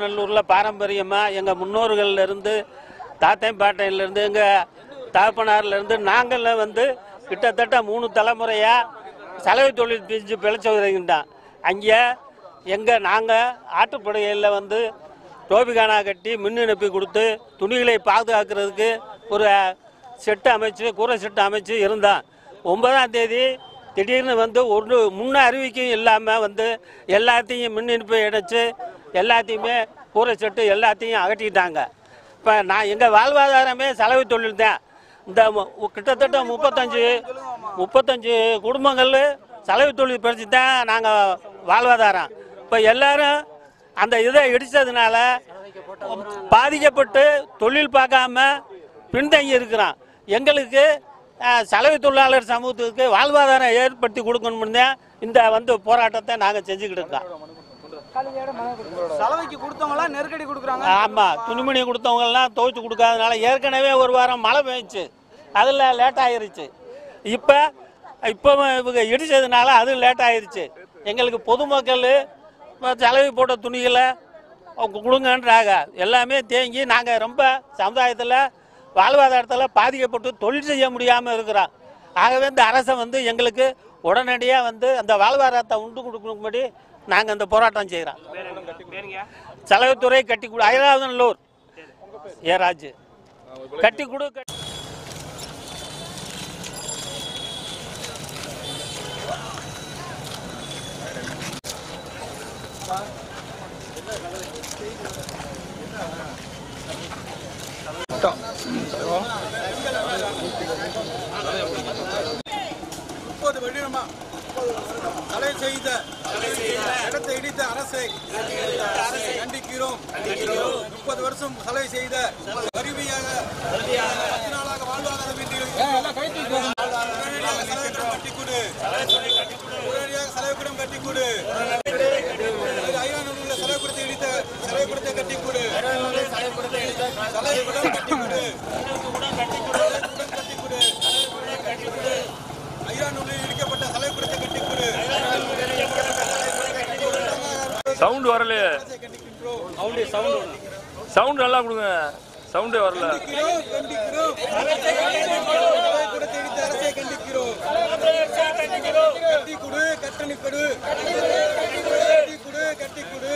நல்லூரில் பாரம்பரியமாக எங்கள் முன்னோர்கள்லேருந்து தாத்தையும் பாட்டையில இருந்து எங்கள் தகப்பனார்ல இருந்து வந்து கிட்டத்தட்ட மூணு தலைமுறையாக சலவை தொழில் செஞ்சு பிழைச்சவர்கிட்டான் அங்கே எங்கள் நாங்கள் ஆட்டுப்படையில் வந்து டோபிகானா கட்டி மின் இணைப்பு கொடுத்து துணிகளை பாதுகாக்கிறதுக்கு ஒரு செட்டு அமைச்சு கூரை செட்டு அமைச்சு இருந்தான். ஒன்பதாம் தேதி திடீர்னு வந்து ஒன்று முன்ன அறிவிக்கும் இல்லாமல் வந்து எல்லாத்தையும் மின் இணைப்பை இணைச்சு எல்லாத்தையுமே கூரை செட்டு எல்லாத்தையும் அகட்டிட்டாங்க இப்போ நான் எங்கள் வாழ்வாதாரமே செலவு தொழில் தான் இந்த கிட்டத்தட்ட முப்பத்தஞ்சு முப்பத்தஞ்சு குடும்பங்கள் சலவை தொழில் படிச்சு தான் நாங்கள் வாழ்வாதாரம். இப்போ எல்லாரும் அந்த இதை இடித்ததுனால பாதிக்கப்பட்டு தொழில் பார்க்காம பின்தங்கி இருக்கிறோம் எங்களுக்கு செலவு சலவை தொழிலாளர் சமூகத்துக்கு வாழ்வாதாரம் ஏற்படுத்தி கொடுக்கணும்னு தான் இந்த வந்து போராட்டத்தை நாங்கள் செஞ்சுக்கிட்டு இருக்கோம். சலவைக்கு கொடுத்தவங்களா நெருக்கடி கொடுக்குறாங்க. ஆமாம் துணிமணி கொடுத்தவங்கெல்லாம் துவைச்சு கொடுக்காதனால ஏற்கனவே ஒரு வாரம் மழை பெஞ்சுச்சு அதில் லேட் ஆயிருச்சு. இப்போ இப்போ இவங்க இடிச்சதுனால அது லேட் ஆயிருச்சு. எங்களுக்கு பொதுமக்கள் செலவு போட்ட துணிகளை கொடுங்கன்றாங்க. எல்லாமே தேங்கி நாங்கள் ரொம்ப சமுதாயத்தில் வாழ்வாதாரத்தில் பாதிக்கப்பட்டு தொழில் செய்ய முடியாமல் இருக்கிறோம். ஆகவே இந்த அரசை வந்து எங்களுக்கு உடனடியாக வந்து அந்த வாழ்வாதாரத்தை உண்டு கொடுக்கும்படி நாங்கள் அந்த போராட்டம் செய்கிறோம் செலவுத்துறை கட்டி கொடு ஐராவதனல்லூர் ஏராஜ் கட்டி கொடு கட்டி- முப்பது வருடமா தலை செய்த இடத்தை இடித்த அரசை கண்டிக்கிறோம். முப்பது வருஷம் தலை செய்த கருவியாக பத்து நாளாக வாழ்வாதாரமின்றி உடனடியாக சவுண்ட் வரலையே. சவுண்ட் நல்லா கொடுங்க. சவுண்டே வரல. கண்டிக்கிறோம், கண்டிக்கிறோம். கட்டி கொடு கட்டணி கொடு கட்டி கொடு கட்டி கொடு.